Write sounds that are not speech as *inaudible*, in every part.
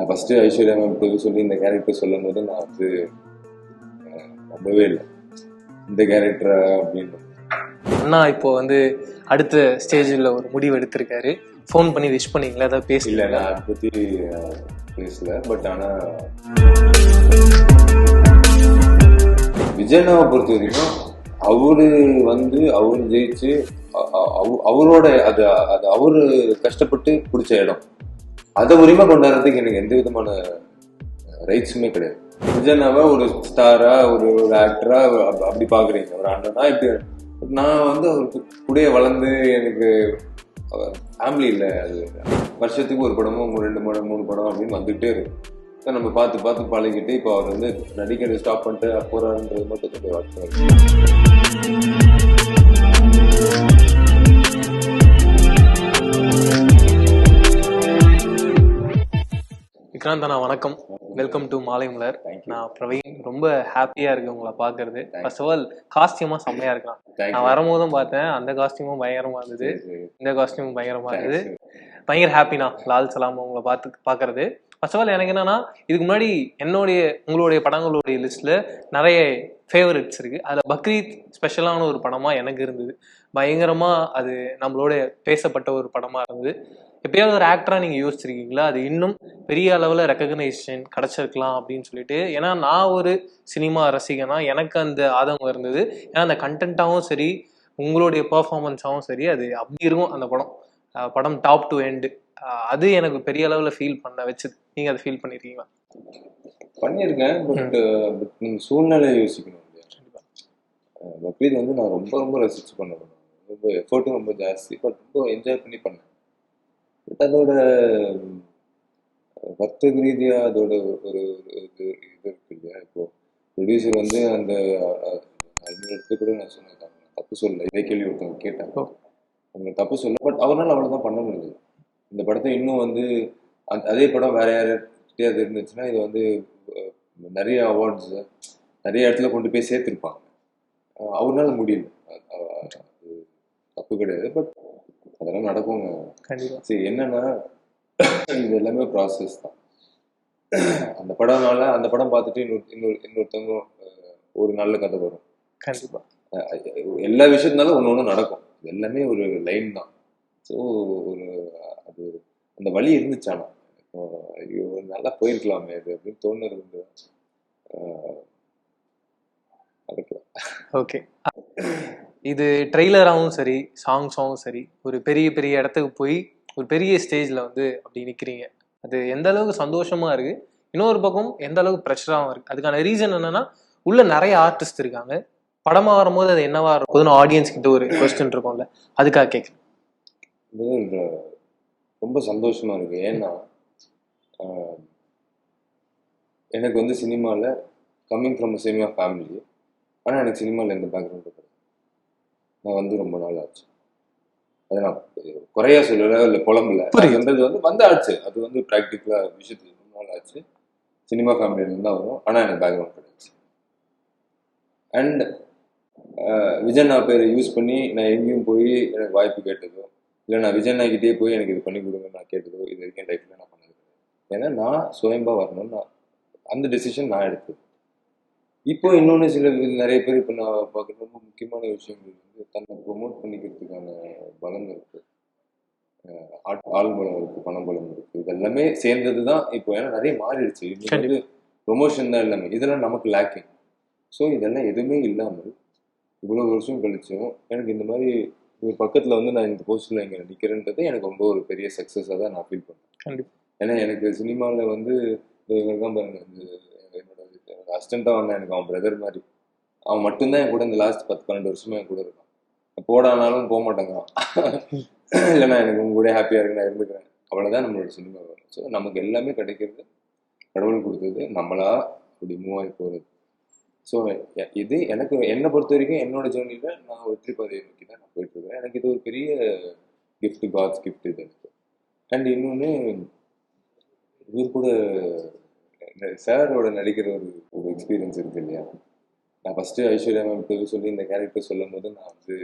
நான் first Aishwarya ma'am போய் சொல்லி இந்த கேரக்டர் சொல்லும் போது நான் வந்து அஹ், நம்பவே இல்லை. இந்த கேரக்டரா அப்படின்னு. அண்ணா இப்போ வந்து அடுத்த ஸ்டேஜில் ஒரு முடிவு எடுத்திருக்காரு. ஃபோன் பண்ணி விஷ் பண்ணீங்களா? ஏதாவது இல்ல பேசல நான் அதை அஹ், பேசல. பட் ஆனா விஜயனாவை பொறுத்த வரைக்கும் அவரு வந்து அவர் ஜெயிச்சு அவரோட அது அது அவரு கஷ்டப்பட்டு பிடிச்ச இடம். அதை உரிமை கொண்டாடுறதுக்கு எனக்கு எந்த விதமான ரைட்ஸுமே கிடையாது. விஜயனாவை ஒரு ஸ்டாரா ஒரு ஒரு ஆக்டரா அப்படி பாக்குறீங்க. ஒரு அண்ணனா இப்படி நான் வந்து அவர் கூடயே வளர்ந்து எனக்கு ஃபேமிலி இல்லை. அது வருஷத்துக்கு ஒரு படமோ மூணு ரெண்டு படம் மூணு படம் அப்படின்னு வந்துகிட்டே இருக்கும். நம்ம பார்த்து பார்த்து பழகிட்டு இப்போ அவர் வந்து நடிக்கிறது ஸ்டாப் பண்ணிட்டு போறாருன்றது மட்டும் கொஞ்சம் வருத்தம். விக்ராந்த் அண்ணா வணக்கம். வெல்கம் டு மாலை மலர். நான் பிரவீன். ரொம்ப ஹாப்பியா இருக்கு உங்களை பாக்குறது ஃபர்ஸ்ட் ஆஃப் ஆல் காஸ்டியூமா செம்மையா இருக்கலாம். நான். வரும்போதும் பார்த்தேன் அந்த காஸ்டியூமும் பயங்கரமா இருந்தது. இந்த காஸ்டியூமும் பயங்கரமா இருந்தது. பயங்கர ஹாப்பினா லால் சலாம் உங்களை பார்த்து பார்க்கறது. ஃபர்ஸ்ட் ஆஃப் ஆல் எனக்கு என்னன்னா இதுக்கு முன்னாடி என்னுடைய உங்களுடைய படங்களுடைய லிஸ்ட்ல நிறைய ஃபேவரட்ஸ் இருக்கு. அதுல பக்ரீத் ஸ்பெஷலான ஒரு படமா எனக்கு இருந்தது. பயங்கரமா அது நம்மளோட பேசப்பட்ட ஒரு படமா இருந்தது. எப்பயாவது ஒரு ஆக்டரா நீங்க யோசிச்சிருக்கீங்களா? அது இன்னும் பெரிய அளவுல ரெக்கக்னைசேஷன் கிடைச்சிருக்கலாம் அப்படின்னு சொல்லிட்டு. ஏன்னா நான் ஒரு சினிமா ரசிகனா எனக்கு அந்த ஆதங்கம் இருந்தது. ஏன்னா அந்த கண்டென்ட்டாகவும் சரி உங்களுடைய பர்ஃபார்மன்ஸாகவும் சரி அது அப்படி இருக்கும் அந்த படம். படம் டாப் டு எண்டு அது எனக்கு பெரிய அளவுல ஃபீல் பண்ண வச்சது. நீங்க அதை ஃபீல் பண்ணிருக்கீங்களா? பண்ணியிருக்கேன் பட் பட் நீங்க சூழ்நிலை யோசிக்கணும் பக்ரீத் வந்து நான் ரொம்ப ரொம்ப ரசிச்சு பண்ண ரொம்ப எஃபர்ட்டும் ரொம்ப ஜாஸ்தி பட் ரொம்ப என்ஜாய் பண்ணி பண்ணேன். அதோட வர்த்தக ரீதியா அதோட ஒரு இது இது இருக்கு இல்லையா? இப்போ ப்ரொடியூசர் வந்து அந்த இடத்துல கூட நான் சொன்னேன் தப்பு சொல்ல இதே கேள்வி ஒருத்தவங்க கேட்டாங்க. அவங்க தப்பு சொல்ல பட் அவரால் அவ்வளோதான் பண்ண முடியுது. இந்த படத்தை இன்னும் வந்து அதே படம் வேற யார்கிட்டயே அது இருந்துச்சுன்னா இது வந்து நிறைய அவார்ட்ஸ் நிறைய இடத்துல கொண்டு போய் சேர்த்துருப்பாங்க. அவரால முடியல. தப்பு கிடையாது பட் அதெல்லாம் நடக்குங்க. கண்டிப்பா. சரி என்னன்னா இது எல்லாமே ப்ராசஸ் தான். அந்த படம்னால அந்த படம் பார்த்துட்டு இன்னொரு இன்னொரு இன்னொருத்தவங்க ஒரு நல்ல கதை வரும். கண்டிப்பா. எல்லா விஷயத்தினாலும் ஒன்று ஒன்று நடக்கும். எல்லாமே ஒரு லைன் தான். ஸோ ஒரு அது அந்த வழி இருந்துச்சு ஆனா. இப்போ ஐயோ நல்லா போயிருக்கலாமே அது அப்படின்னு தோணுது நடக்கல ஓகே. இது ட்ரெய்லராகவும் சரி சாங்ஸாகவும் சரி ஒரு பெரிய பெரிய இடத்துக்கு போய் ஒரு பெரிய ஸ்டேஜ்ல வந்து அப்படி நிக்கிறீங்க. அது எந்த அளவுக்கு சந்தோஷமா இருக்கு? இன்னொரு பக்கம் எந்த அளவுக்கு ப்ரெஷராகவும் இருக்கு? அதுக்கான ரீசன் என்னன்னா உள்ள நிறைய ஆர்டிஸ்ட் இருக்காங்க. படமா வரும்போது அது என்னவா இருக்கும்னு ஆடியன்ஸ் கிட்ட ஒரு கொஸ்டின் இருக்கும்ல. அதுக்காக கேட்க இது ஒரு ரொம்ப சந்தோஷமா இருக்கு. ஏன்னா எனக்கு வந்து சினிமாவில் கம்மிங் ஃப்ரம் சினிமா ஃபேமிலி ஆனால் எனக்கு சினிமாவில் எந்த பேக்ரவுண்டும் கிடையாது நான் வந்து ரொம்ப நாள் ஆச்சு. அதை நான் குறையா சொல்லல இல்லை புலம்பல. புரியுது. அதுன்றது வந்து வந்து ஆச்சு அது வந்து ப்ராக்டிக்கலாக விஷயத்துக்கு ரொம்ப நாள் ஆச்சு. சினிமா ஃபேமிலியிலேருந்து தான் வரும். ஆனால் எனக்கு பேக்ரவுண்ட் கிடையாது. அண்ட் விஜய் நான் பேரை யூஸ் பண்ணி நான் எங்கேயும் போய் எனக்கு வாய்ப்பு கேட்டதோ இல்லை நான் விஜய் கிட்டே போய் எனக்கு இது பண்ணி கொடுங்க நான் கேட்டதோ இது வரைக்கும் லைஃப்ல நான் பண்ணது ஏன்னா நான் சுயம்பா வரணும்னு நான் அந்த டெசிஷன் நான் எடுத்தது. இப்போ இன்னொன்று சில நிறைய பேர் இப்போ நான் பார்க்குற ரொம்ப முக்கியமான விஷயங்கள் வந்து தன்னை ப்ரொமோட் பண்ணிக்கிறதுக்கான பலம் இருக்கு. ஆள் பலம் இருக்கு பணம் பலம் இருக்கு. இது எல்லாமே சேர்ந்தது தான் இப்போ. ஏன்னா நிறைய மாறிடுச்சு. இது ப்ரொமோஷன் தான் எல்லாமே. இதெல்லாம் நமக்கு லேக்கிங் ஸோ இதெல்லாம் எதுவுமே இல்லாமல் இவ்வளோ வருஷம் கழிச்சும் எனக்கு இந்த மாதிரி பக்கத்தில் வந்து நான் இந்த போஸ்டில் இங்கே நிற்கிறேன்றது எனக்கு ரொம்ப ஒரு பெரிய சக்ஸஸாக தான் நான் ஃபீல் பண்ணேன் ஏன்னா எனக்கு சினிமாவில் வந்து இவங்க தான் பாருங்க இந்த அசிஸ்டண்ட்டாக வந்தான் எனக்கு அவன் பிரதர் மாதிரி. அவன் மட்டும்தான் என் கூட இந்த லாஸ்ட் பத்து பன்னெண்டு வருஷமா என் கூட இருக்கான். போடானாலும் போக மாட்டேங்கிறான் *laughs* இல்லைன்னா எனக்கு உங்க கூட ஹாப்பியாக இருக்கு நான் இருந்துக்கிறேன். அவ்வளோதான் நம்மளோட சினிமா வரும். ஸோ நமக்கு எல்லாமே கிடைக்கிறது கடவுள் கொடுத்தது நம்மளா அப்படி மூவ் ஆகி போகிறது ஸோ இது எனக்கு என்னை பொறுத்த வரைக்கும் என்னோட ஜேர்னியில் நான் வெற்றி பாதையை நோக்கி தான் நான் போயிட்டு இருக்கேன் எனக்கு இது ஒரு பெரிய கிஃப்ட் காட்ஸ் கிஃப்ட் இது எனக்கு. அண்ட் இன்னொன்று இவர் கூட சாரோட நடிக்கிற ஒரு ஒரு எக்ஸ்பீரியன்ஸ் இருக்கு இல்லையா? நான் ஃபஸ்ட்டு ஐஸ்வர்யா மேம் போய் சொல்லி இந்த கேரக்டர் சொல்லும் போது நான் வந்து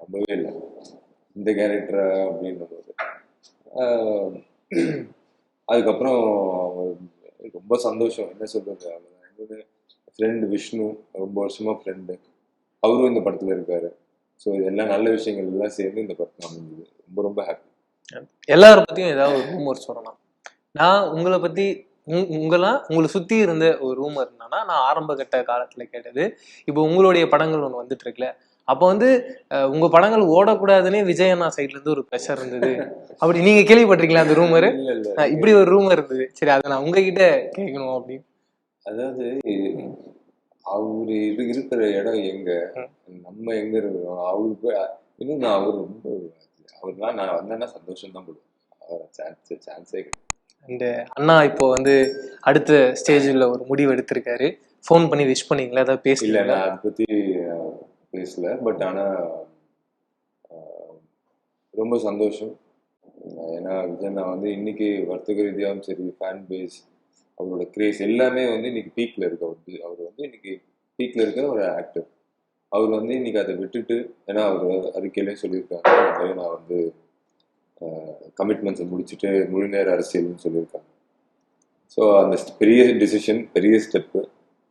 ரொம்பவே இல்லை. இந்த கேரக்டரா அப்படின்னும் போது ஆஹ், அதுக்கப்புறம் ரொம்ப சந்தோஷம். என்ன சொல்றது? என்னோட ஃப்ரெண்டு விஷ்ணு ரொம்ப வருஷமா ஃப்ரெண்டு அவரும் இந்த படத்துல இருக்காரு. ஸோ இதெல்லாம் நல்ல விஷயங்கள் எல்லாம் சேர்ந்து இந்த படத்தில் அமைஞ்சது. ரொம்ப ரொம்ப ஹாப்பி எல்லார பற்றியும் ஏதாவது ஒரு ரூமர் சொல்லலாம். நான் உங்களை பத்தி உங்- உங்களா உங்களை சுத்தி இருந்த ஒரு ரூமர் என்னன்னா நான் ஆரம்ப கட்ட காலத்துல கேட்டது இப்போ உங்களுடைய படங்கள் ஒன்று வந்துட்டு இருக்குல்ல அப்போ வந்து உங்க படங்கள் ஓடக்கூடாதுன்னே விஜய் அண்ணா சைட்ல இருந்து ஒரு ப்ரெஷர் இருந்தது. அப்படி நீங்க கேள்விப்பட்டிருக்கீங்களா அந்த ரூமர் இப்படி ஒரு ரூமர் இருந்தது. சரி அதை நான் உங்ககிட்ட கேட்கணும் அப்படின்னு. அதாவது அவரு இரு இருக்கிற இடம் எங்க? நம்ம எங்க இருக்கிறோம்? அவருக்கு இன்னும் நான் அவர் ரொம்ப அவர்லாம் நான் வந்தேன்னா சந்தோஷம் தான் போடுவேன் சான்ஸ் சான்ஸே கிடையாது. அண்டு uh, அண்ணா இப்போ வந்து அடுத்த ஸ்டேஜில் ஒரு முடிவு எடுத்திருக்காரு. ஃபோன் பண்ணி விஷ் பண்ணீங்களா? ஏதாவது பேச பேசல நான் அதை பற்றி பேசல. பட் ஆனால் ரொம்ப சந்தோஷம். ஏன்னா விஜய் நான் வந்து இன்னைக்கு வர்த்தக ரீதியாகவும் சரி ஃபேன் பேஸ் அவரோட கிரேஸ் எல்லாமே வந்து இன்னைக்கு பீக்கில் இருக்கு அவர் அவர் வந்து இன்னைக்கு பீக்கில் இருக்கிற ஒரு ஆக்டர் அவர் வந்து இன்னைக்கு அதை விட்டுட்டு ஏன்னா அவர் அறிக்கையிலே சொல்லியிருக்காங்க நான் வந்து கமிட்மெண்ட்ஸை முடிச்சுட்டு முழு நேர அரசியல்னு சொல்லியிருக்காங்க. ஸோ அந்த பெரிய டிசிஷன் பெரிய ஸ்டெப்பு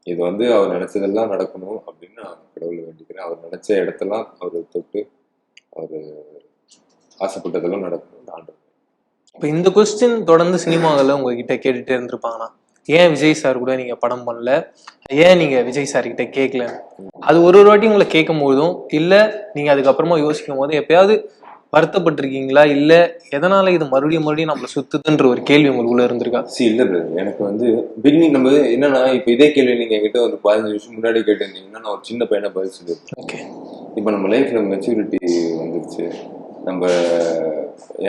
இது வந்து அவர் நினைச்சதெல்லாம் நடக்கணும் அப்படின்னு நான் கடவுளை வேண்டிக்கிறேன். அவர் நினைச்ச இடத்தெல்லாம் அவர் தொட்டு அவர் ஆசைப்பட்டதெல்லாம் நடக்கணும் நான் இப்போ இந்த கொஸ்டின் தொடர்ந்து சினிமாவில் உங்ககிட்ட கேட்டுட்டே இருந்திருப்பாங்கண்ணா. ஏன் விஜய் சார் கூட நீங்க படம் பண்ணல? ஏன் நீங்க விஜய் சார் கிட்ட கேட்கல அது ஒரு ஒரு வாட்டி உங்களை கேட்கும் போதும் இல்ல நீங்க அதுக்கப்புறமா யோசிக்கும் போது எப்பயாவது வருத்தப்பட்டிருக்கீங்களா? இல்ல எதனால இது மறுபடியும் மறுபடியும் நம்மள சுத்துதுன்ற ஒரு கேள்வி உங்களுக்குள்ள இருந்திருக்கா? சி இல்லை எனக்கு வந்து பிகினிங் நம்ம என்னன்னா இப்போ இதே கேள்வி நீங்க என்கிட்ட ஒரு பதினஞ்சு வருஷம் முன்னாடி கேட்டிருந்தீங்கன்னா நான் ஒரு சின்ன பையனை பதில் சொல்லியிருப்பேன் ஓகே. இப்போ நம்ம லைஃப்ல மெச்சூரிட்டி வந்துருச்சு. நம்ம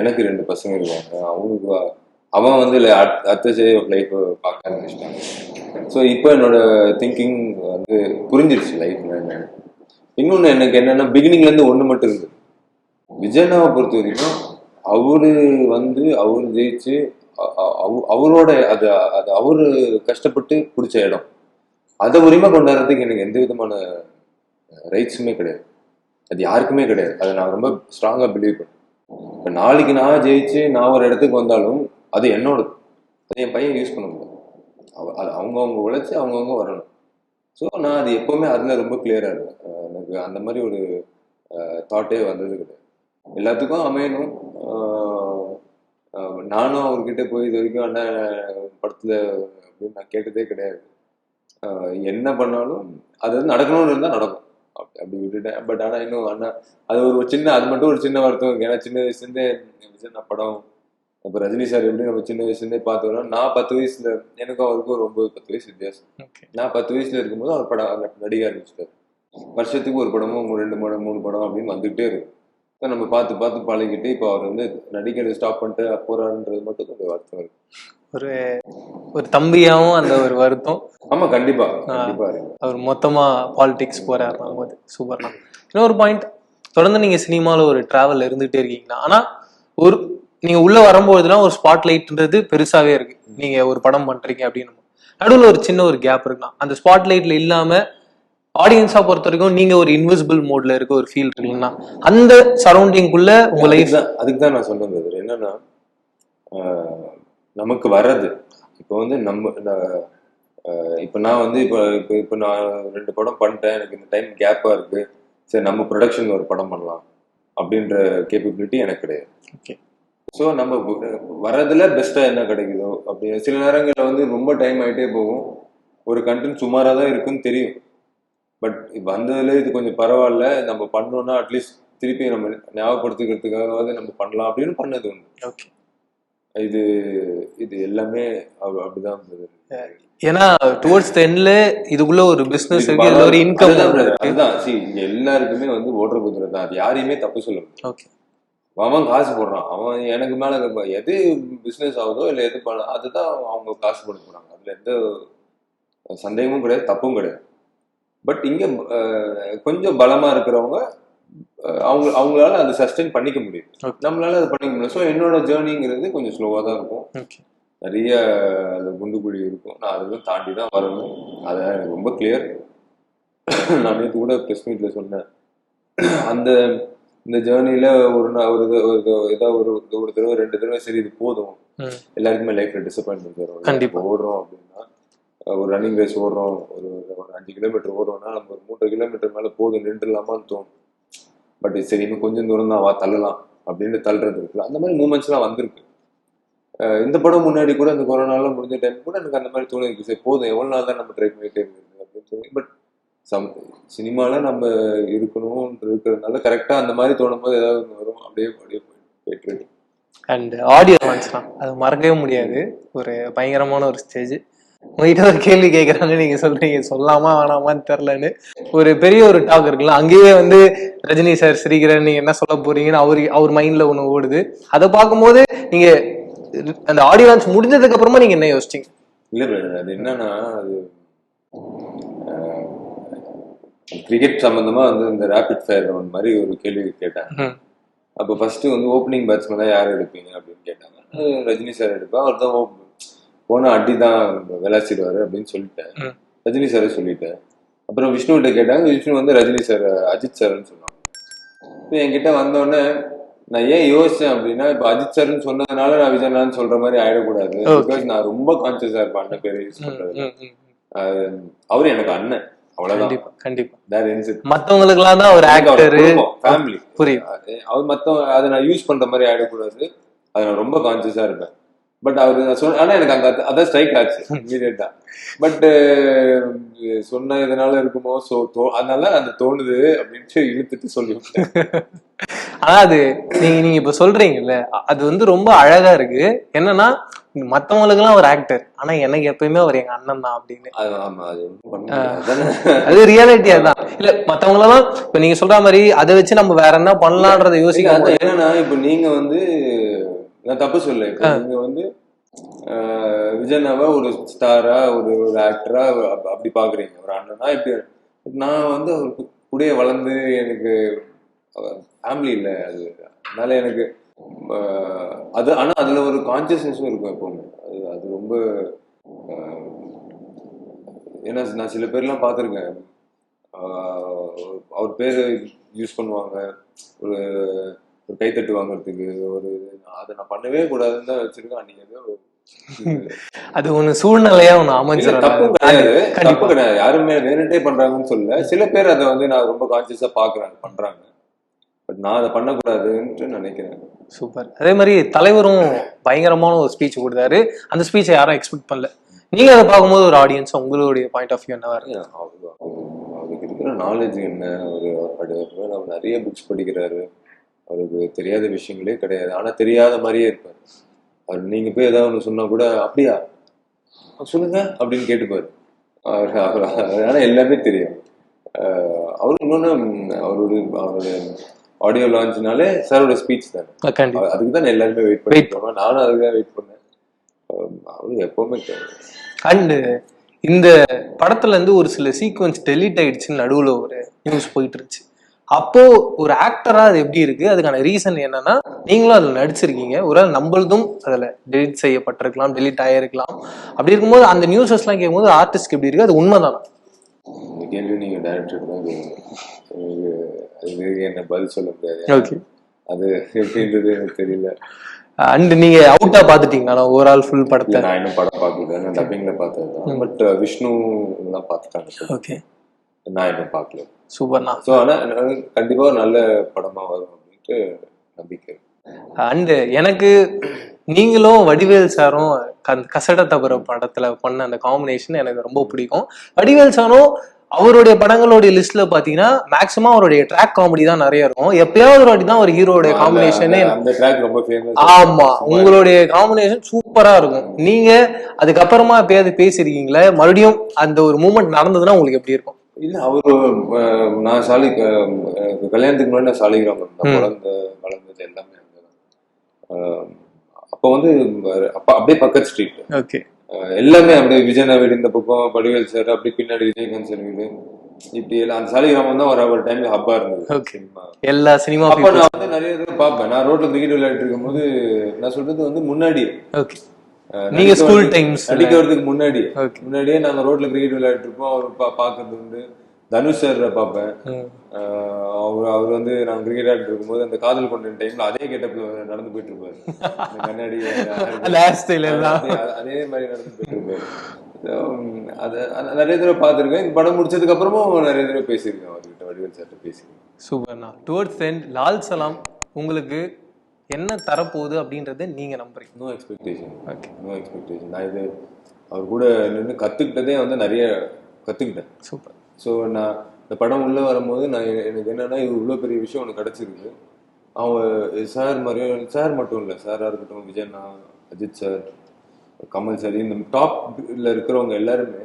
எனக்கு ரெண்டு பசங்க இருக்காங்க. அவங்களுக்கு அவன் வந்து ஸ்டேஜ் ஆஃப் லைஃப் பார்க்க ஆரம்பிச்சிட்டாங்க ஸோ இப்போ என்னோட திங்கிங் வந்து புரிஞ்சிருச்சு லைஃப்ல என்ன இன்னொன்று எனக்கு என்னன்னா பிகினிங்ல இருந்து ஒன்று மட்டும் இருந்தது. விஜயனாவை பொறுத்த வரைக்கும் அவரு வந்து அவர் ஜெயிச்சு அ- அவரோட அது அது அவரு கஷ்டப்பட்டு பிடிச்ச இடம். அதை உரிமை கொண்டாடுறதுக்கு எனக்கு எந்த விதமான ரைட்ஸுமே கிடையாது. அது யாருக்குமே கிடையாது. அதை நான் ரொம்ப ஸ்ட்ராங்காக பிலீவ் பண்ணேன் இப்போ நாளைக்கு நான் ஜெயிச்சு நான் ஒரு இடத்துக்கு வந்தாலும் அது என்னோடது. அது என் பையன் யூஸ் பண்ண முடியாது. அவ- அது அவங்கவுங்க உழைச்சி அவங்கவுங்க வரணும். ஸோ நான் அது எப்போவுமே அதில் ரொம்ப கிளியராக இருக்கேன் எனக்கு அந்த மாதிரி ஒரு தாட்டே வந்தது கிடையாது. எல்லாத்துக்கும் அமையணும். நானும் அவர்கிட்ட போய் இது வரைக்கும் அண்ணன் படத்தில் அப்படின்னு நான் கேட்டதே கிடையாது. என்ன பண்ணாலும் அது வந்து நடக்கணும்னு இருந்தால் நடக்கும். அப்படி அப்படி விட்டுட்டேன். பட் ஆனால் இன்னும் அண்ணா அது ஒரு சின்ன அது மட்டும் ஒரு சின்ன வருத்தம் ஏன்னா சின்ன வயசுலேருந்தே விஜய் படம் இப்போ ரஜினி சார் எப்படி நம்ம சின்ன வயசுலேருந்தே பார்த்தோம்னா நான் பத்து வயசுல எனக்கும் அவருக்கும் ஒரு ஒன்பது பத்து வயசு வித்தியாசம். நான் பத்து வயசுல இருக்கும்போது அவர் படம் நடிக ஆரம்பிச்சிட்டாரு. வருஷத்துக்கு ஒரு படமும் ரெண்டு படம் மூணு படம் அப்படின்னு வந்துகிட்டே இருக்கும். So நம்ம பார்த்து பார்த்து பழகிட்டு இப்போ அவர் வந்து நடிக்கிறத ஸ்டாப் பண்ணிட்டு போறாருன்றது மட்டும் கொஞ்சம் வருத்தம் இருக்கு. ஒரு ஒரு தம்பியாவும் அந்த ஒரு வருத்தம். ஆமா கண்டிப்பா கண்டிப்பா அவர் மொத்தமா பாலிடிக்ஸ் போறாரு போது சூப்பர்ண்ணா இன்னொரு பாயிண்ட் தொடர்ந்து நீங்க சினிமால ஒரு டிராவல் இருந்துகிட்டே இருக்கீங்களா? ஆனா ஒரு நீங்க உள்ள வரும்போதுலாம் ஒரு ஸ்பாட் லைட்ன்றது பெருசாவே இருக்கு. நீங்க ஒரு படம் பண்றீங்க அப்படின்னு நடுவுல ஒரு சின்ன ஒரு கேப் இருக்கலாம். அந்த ஸ்பாட் லைட்ல இல்லாம ஆடியன்ஸா பொறுத்த வரைக்கும் நீங்க ஒரு இன்விசிபிள் மோட்ல இருக்க ஒரு ஃபீல் இருக்குன்னா அந்த சரௌண்டிங்குள்ள உங்க லைஃப் அதுக்கு தான் நான் சொன்னது brother. என்னன்னா நமக்கு வர்றது. இப்போ வந்து நம்ம இப்போ நான் வந்து இப்போ இப்போ இப்போ நான் ரெண்டு படம் பண்ணிட்டேன். எனக்கு இந்த டைம் கேப்பாக இருக்கு. சரி நம்ம ப்ரொடக்ஷன் ஒரு படம் பண்ணலாம். அப்படின்ற கேப்பபிலிட்டி எனக்கு கிடையாது. ஓகே ஸோ நம்ம வர்றதுல பெஸ்ட்டாக என்ன கிடைக்குதோ அப்படி சில நேரங்களில் வந்து ரொம்ப டைம் ஆகிட்டே போகும். ஒரு கண்டென்ட் சுமாராக தான் இருக்குன்னு தெரியும். பட் வந்ததுல இது கொஞ்சம் பரவாயில்ல. நம்ம பண்ணோம்னா அட்லீஸ்ட் திருப்பி நம்ம ஞாபகப்படுத்திக்கிறதுக்காகவாவது நம்ம பண்ணலாம் அப்படின்னு பண்ணது ஓகே இது இது எல்லாமே அப்ப- அப்படிதான் இருந்தது. ஏன்னா டுவர்ட்ஸ் த எண்ட்ல இதுக்குள்ள ஒரு பிசினஸ் இருக்கு ஒரு. இன்கம் அதுதான் இங்க எல்லாருக்குமே வந்து ஓடுற குதிரை தான். அது யாரையுமே தப்பு சொல்ல ஓகே அவன் காசு போடுறான். அவன் எனக்கு மேல எது பிசினஸ் ஆகுதோ இல்ல எது பண்ண அதுதான் அவங்க காசு போட போறாங்க. அதுல எந்த சந்தேகமும் கிடையாது தப்பும் கிடையாது. பட் இங்க கொஞ்சம் பலமா இருக்கிறவங்க அவங்க அவங்களால அதை சஸ்டெயின் பண்ணிக்க முடியும். நம்மளால அதை பண்ணிக்க முடியும் ஸோ என்னோட ஜேர்னிங்கிறது கொஞ்சம் ஸ்லோவாக தான் இருக்கும். நிறைய அது குண்டு குழி இருக்கும். நான் அதெல்லாம் தாண்டி தான் வரணும். அது எனக்கு ரொம்ப கிளியர் நான் நேற்று கூட ப்ரெஸ் மீட்ல சொன்னேன். அந்த இந்த ஜேர்னில ஒரு நாள் ஒரு இது- ஒரு இது- ஒரு தடவை ரெண்டு தடவை சரி இது போதும். எல்லாருக்குமே லைஃப்ல டிசப்பாயின்மெண்ட் வரும். கண்டிப்பா. இப்போ ஓடுறோம் அப்படின்னா ஒரு ரன்னிங் ரேஸ் ஓடுறோம். ஒரு ஒரு அஞ்சு கிலோமீட்டர் ஓடுறோம்னா நம்ம ஒரு மூன்றரை கிலோமீட்டர் மேலே போதும் நின்றுலாமான்னு தோணும். பட் சரி இன்னும் கொஞ்சம் தூரம் தான் வா தள்ளலாம் அப்படின்னு தள்ளுறது இருக்குல்ல. அந்த மாதிரி மூமெண்ட்ஸ்லாம் வந்திருக்கு. இந்த படம் முன்னாடி கூட இந்த கொரோனாலாம் முடிஞ்ச டைம் கூட எனக்கு அந்த மாதிரி தோணிருக்கு சரி போதும் எவ்வளோ நாள் தான் நம்ம ட்ரை பண்ணிட்டே இருக்குது அப்படின்னு சொல்லி பட் சம் சினிமாவில் நம்ம இருக்கணும் இருக்கிறதுனால கரெக்டாக அந்த மாதிரி தோணும் போது ஏதாவது ஒன்று வரும் அப்படியே அப்படியே போயிட்டு இருக்கு. அண்ட் ஆடியோ லான்ச்லாம் அது மறக்கவே முடியாது. ஒரு பயங்கரமான ஒரு ஸ்டேஜ் உங்ககிட்ட ஒரு கேள்வி கேட்குறாங்க நீங்க சொல்றீங்க. சொல்லாமா வேணாமான்னு தெரிலன்னு ஒரு பெரிய ஒரு டாக் இருக்குல்ல அங்கேயே வந்து ரஜினி சார் சிரிக்கிறேன் நீங்க என்ன சொல்ல போறீங்கன்னு அவர் அவர் மைண்ட்ல ஒண்ணு ஓடுது. அதை பார்க்கும்போது நீங்க அந்த ஆடியோ லான்ச் முடிஞ்சதுக்கு அப்புறமா நீங்க என்ன யோசிச்சீங்க? இல்லை அது என்னன்னா அது கிரிக்கெட் சம்பந்தமா வந்து இந்த ரேபிட் ஃபயர் ரவுண்ட் மாதிரி ஒரு கேள்வி கேட்டாங்க. அப்போ ஃபர்ஸ்ட் வந்து ஓப்பனிங் பேட்ஸ்மேன் யார் எடுப்பீங்க அப்படின்னு கேட்டாங்க. ரஜினி சார் எடுப்பேன் அவர் தான் போன அடி தான் விளாசிடுவாரு அப்படின்னு சொல்லிட்டேன். ரஜினி சார் சொல்லிட்டேன். அப்புறம் விஷ்ணுகிட்ட கேட்டாங்க விஷ்ணு வந்து ரஜினி சார் அஜித் சார்னு சொன்னாங்க. இப்போ என்கிட்ட வந்தோடனே நான் ஏன் யோசிச்சேன் அப்படின்னா இப்போ அஜித் சார்னு சொன்னதுனால நான் விஜயநாதன் சொல்ற மாதிரி ஆயிடக்கூடாது. பிகாஸ் நான் ரொம்ப கான்சியஸா இருப்பேன் அண்ணன் பேரை யூஸ் பண்றது. அவர் எனக்கு அண்ணன். அவ்வளவுதான். கண்டிப்பா மத்தவங்களுக்கு எல்லாம் தான் ஒரு ஆக்டர் ஃபேமிலி புரியுது. அவர் மத்த அதை நான் யூஸ் பண்ற மாதிரி ஆயிடக்கூடாது. அதை நான் ரொம்ப கான்சியஸா இருப்பேன். பட் அவர் நான் சொன்ன ஆனா எனக்கு அங்க அது- அதான் ஸ்ட்ரைக் ஆச்சு இமீடியட்டா பட் சொன்ன இதனால இருக்குமோ சோ தோ அதனால அது தோணுது அப்படின்ட்டு இழுத்துட்டு சொல்லி விட்டேன். ஆனா *laughs* அது நீங்க நீங்க இப்ப சொல்றீங்கல்ல அ- அது வந்து ரொம்ப அழகா இருக்கு என்னன்னா மத்தவங்களுக்கு எல்லாம் ஒரு ஆக்டர் ஆனா எனக்கு எப்பயுமே அவர் எங்க அண்ணன் தான் அப்படின்னு அது ஆமா அது ஒண்ணும் பண்ண முடியாது. அதானே. *laughs* அது ரியாலிட்டி அதான் இல்ல மத்தவங்க எல்லாம் இப்ப நீங்க சொல்ற மாதிரி அதை வச்சு நம்ம வேற என்ன பண்ணலான்றத யோசிக்க என்னன்னா இப்ப நீங்க வந்து நான் தப்பு சொல்ல நீங்க வந்து விஜயனாவை ஒரு ஸ்டாரா ஒரு ஒரு ஆக்டரா அப்படி பாக்குறீங்க. ஒரு அண்ணனா இப்படி. நான் வந்து அவர் கூடயே வளர்ந்து எனக்கு ஃபேமிலி இல்லை. அது அதனால எனக்கு அது ஆனா அதுல ஒரு கான்சியஸ்னஸும் இருக்கும் எப்பவுமே. அது அது ரொம்ப ஏன்னா நான் சில பேர்லாம் பார்த்துருக்கேன் அவர் பேர் யூஸ் பண்ணுவாங்க. ஒரு ஒரு கைத்தட்டு வாங்குறதுக்கு ஒரு அதை நான் பண்ணவே கூடாதுன்னு தான் வச்சிருக்கேன். அன்னைக்கு *laughs* அது ஒண்ணு சூழ்நிலையா ஒண்ணு அமைஞ்சிடும் தப்பும் கிடையாது. தப்பு கிடையாது. யாருமே வேணுட்டே பண்றாங்கன்னு சொல்லல. சில பேர் அதை வந்து நான் ரொம்ப கான்சியஸா பாக்குறாங்க பண்றாங்க. பட் நான் அதை பண்ணக்கூடாதுன்ட்டு நினைக்கிறேன். சூப்பர். அதே மாதிரி தலைவரும் பயங்கரமான ஒரு ஸ்பீச் கொடுத்தாரு. அந்த ஸ்பீச்சை யாரும் எக்ஸ்பெக்ட் பண்ணல. நீங்க அதை பார்க்கும்போது ஒரு ஆடியன்ஸ் உங்களுடைய பாயிண்ட் ஆஃப் வியூ என்னவா இருக்கு? அவரு அவரு- அவருக்கு இருக்கிற நாலேஜ் என்ன? அவர் அவர் நிறைய புக்ஸ் படிக்கிறாரு. அவருக்கு தெரியாத விஷயங்களே கிடையாது. ஆனா தெரியாத மாதிரியே இருப்பார். அவர் நீங்க போய் ஏதாவது ஒன்று சொன்னா கூட அப்படியா? "ஆ, சொல்லுங்க அப்படின்னு கேட்டுப்பாரு. அவர் அவர் அதனால எல்லாமே தெரியும். அவரு இன்னொன்னு ம், அவரோட அவரோட ஆடியோ லான்ச்னாலே சாரோட ஸ்பீச் தானே. அதுக்கு தான் எல்லாருமே வெயிட் பண்ணிருக்கோம் நானும் அதுக்கு தான் வெயிட் பண்ணேன். அவரு எப்பவுமே அண்டு இந்த படத்துல இருந்து ஒரு சில சீக்வன்ஸ் டெலீட் ஆயிடுச்சுன்னு நடுவுல ஒரு நியூஸ் போயிட்டு இருந்துச்சு. அப்போ ஒரு ஆக்டரா அது எப்படி இருக்கு? அதுக்கான ரீசன் என்னன்னா நீங்களும் அதுல நடிச்சிருக்கீங்க. ஒரு நம்மளதும் அதுல டெலிட் செய்யப்பட்டிருக்கலாம் டெலிட் ஆயிருக்கலாம். அப்படி இருக்கும்போது அந்த நியூஸஸ் எல்லாம் கேட்கும்போது ஆர்டிஸ்ட்க்கு எப்படி இருக்கு? அது உண்மைதானா? இந்த கேள்வி நீங்க டைரக்டர் தான் அதுக்கு என்ன பதில் சொல்ல முடியாது. அது எப்படின்றது எனக்கு தெரியல. அண்ட் நீங்க அவுட்டா பாத்துட்டீங்களா ஓவரால் ஃபுல் இல்ல படத்தை? நான் இன்னும் படம் பார்க்கல. நான் டப்பிங்ல பார்த்தது பட் விஷ்ணு எல்லாம் பார்த்துட்டாங்க. ஓகே நான் இன்னும் பார்க்கல. சூப்பர்ண்ணா. ஸோ ஆனா எனக்கு கண்டிப்பா ஒரு நல்ல படமா வரும் அப்படின்ட்டு நம்பிக்கை. அண்டு எனக்கு நீங்களும் வடிவேல் சாரும் கசட தபர படத்துல பண்ண அந்த காம்பினேஷன் எனக்கு ரொம்ப பிடிக்கும். வடிவேல் சாரும் அவருடைய படங்களுடைய லிஸ்ட்ல பாத்தீங்கன்னா மேக்சிமம் அவருடைய ட்ராக் காமெடி தான் நிறைய இருக்கும். எப்பயாவது ஒரு வாட்டி தான் ஒரு ஹீரோடைய காம்பினேஷனே ஆமா உங்களுடைய காம்பினேஷன் சூப்பரா இருக்கும். நீங்க அதுக்கப்புறமா எப்பயாவது பேசிருக்கீங்களா மறுபடியும் அந்த ஒரு மூமெண்ட் நடந்ததுன்னா உங்களுக்கு எப்படி இருக்கும்? இல்ல அவரு நான் சாலி கல்யாணத்துக்கு முன்னாடி நான் சாலிகிராமம் தான். வளர்ந்த வளர்ந்தது எல்லாமே அங்கதான். அப்போ வந்து அப்படியே பக்கத்து ஸ்ட்ரீட் ஓகே. எல்லாமே அப்படியே விஜயனா வீடு இந்த பக்கம் வடிவேல் சார் அப்படி பின்னாடி விஜயகாந்த் சார் வீடு. இப்படி எல்லாம் அந்த சாலிகிராமம் தான் ஒரு ஒரு டைம்ல ஹப்பா இருந்தது. எல்லா சினிமா அப்ப நான் வந்து நிறைய பார்ப்பேன். நான் ரோட்ல கிரிக்கெட் விளையாடிட்டு இருக்கும்போது நான் சொல்றது வந்து முன்னாடி ஓகே. நீங்க ஸ்கூல் டைம்ஸ் நடிக்க வரதுக்கு முன்னாடி முன்னாடியே நாங்க ரோட்ல கிரிக்கெட் விளையாடிட்டு இருப்போம். அவர் பா- பாக்குறது உண்டு. தனுஷ் சார் பார்ப்பேன். அவர் அவர் வந்து நான் கிரிக்கெட் ஆடிட்டு இருக்கும்போது அந்த காதல் கொண்ட டைம்ல அதே கெட்டப்ல நடந்து போயிட்டு இருப்பாரு. கண்ணாடி. *laughs* அதே- மாதிரி நடந்து போயிட்டு இருப்பாரு. அது நிறைய தடவை பார்த்துருக்கேன். இந்த படம் முடிச்சதுக்கு அப்புறமும் நிறைய தடவை பேசியிருக்கேன். அவர்கிட்ட வடிவேல் சார்ட்ட பேசியிருக்கேன். சூப்பர்ண்ணா. டுவர்ட்ஸ் எண்ட் லால் சலாம் உங்களுக்கு என்ன தரப்போகுது அப்படின்றத நீங்க நம்புறீங்க. No expectation okay no expectation நான் இது அவர் கூட நின்று கற்றுக்கிட்டதே வந்து நிறைய கற்றுக்கிட்டேன் சூப்பர் ஸோ நான் இந்த படம் உள்ளே வரும்போது நான் எனக்கு என்னன்னா இது இவ்வளோ பெரிய விஷயம் ஒன்று கிடச்சிருக்கு. அவங்க சார் மாதிரியும் சார் மட்டும் இல்லை சாராக இருக்கட்டும் விஜயண்ணா அஜித் சார் கமல் சார் இந்த டாப்ல இருக்கிறவங்க எல்லாருமே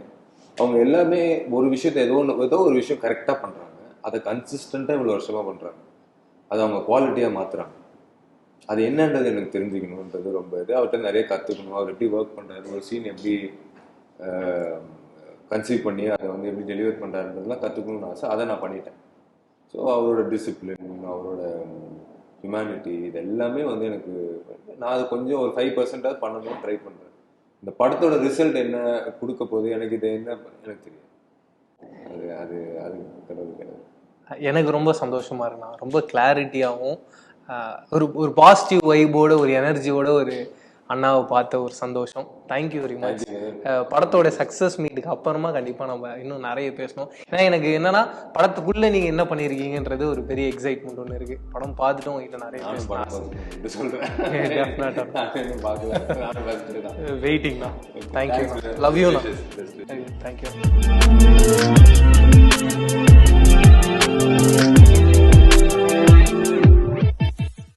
அவங்க எல்லாமே ஒரு விஷயத்த ஏதோ ஒன்று ஏதோ ஒரு விஷயம் கரெக்டாக பண்ணுறாங்க அதை கன்சிஸ்டண்ட்டாக இவ்வளோ வருஷமாக பண்ணுறாங்க அதை அவங்க குவாலிட்டியாக மாற்றுறாங்க அது என்னன்றது எனக்கு தெரிஞ்சுக்கணுன்றது ரொம்ப இது. அவர்கிட்ட நிறைய கற்றுக்கணும் அவர் எப்படி ஒர்க் பண்ணுறாரு ஒரு சீன் எப்படி கன்சீவ் பண்ணி அதை வந்து எப்படி டெலிவர் பண்ணுறாருன்றதுலாம் கற்றுக்கணும்னு ஆசை. அதை நான் பண்ணிட்டேன். ஸோ அவரோட டிசிப்ளின் அவரோட ஹியூமனிட்டி இது எல்லாமே வந்து எனக்கு நான் அது கொஞ்சம் ஒரு ஃபைவ் பர்சன்டாவது பண்ணணும்னு ட்ரை பண்ணுறேன் இந்த படத்தோட ரிசல்ட் என்ன கொடுக்க போகுது எனக்கு இது என்ன எனக்கு தெரியும் அது அது அது கிடையாது எனக்கு எனக்கு ரொம்ப சந்தோஷமா இருக்குண்ணா ரொம்ப கிளாரிட்டியாகவும் ஒரு ஒரு பாசிட்டிவ் வைபோட ஒரு எனர்ஜியோட ஒரு அண்ணாவை பார்த்த ஒரு சந்தோஷம். தேங்க்யூ வெரி மச் படத்தோட சக்ஸஸ் மீட்டுக்கு அப்புறமா கண்டிப்பாக நம்ம இன்னும் நிறைய பேசணும். ஏன்னா எனக்கு என்னன்னா படத்துக்குள்ள நீங்க என்ன பண்ணியிருக்கீங்கன்றது ஒரு பெரிய எக்ஸைட்மெண்ட் ஒன்று இருக்கு. படம் *laughs* *laughs* பார்த்துட்டு உங்ககிட்ட நிறைய சொல்கிறேன் வெயிட்டிங் தான். Thank you love you. தேங்க்யூ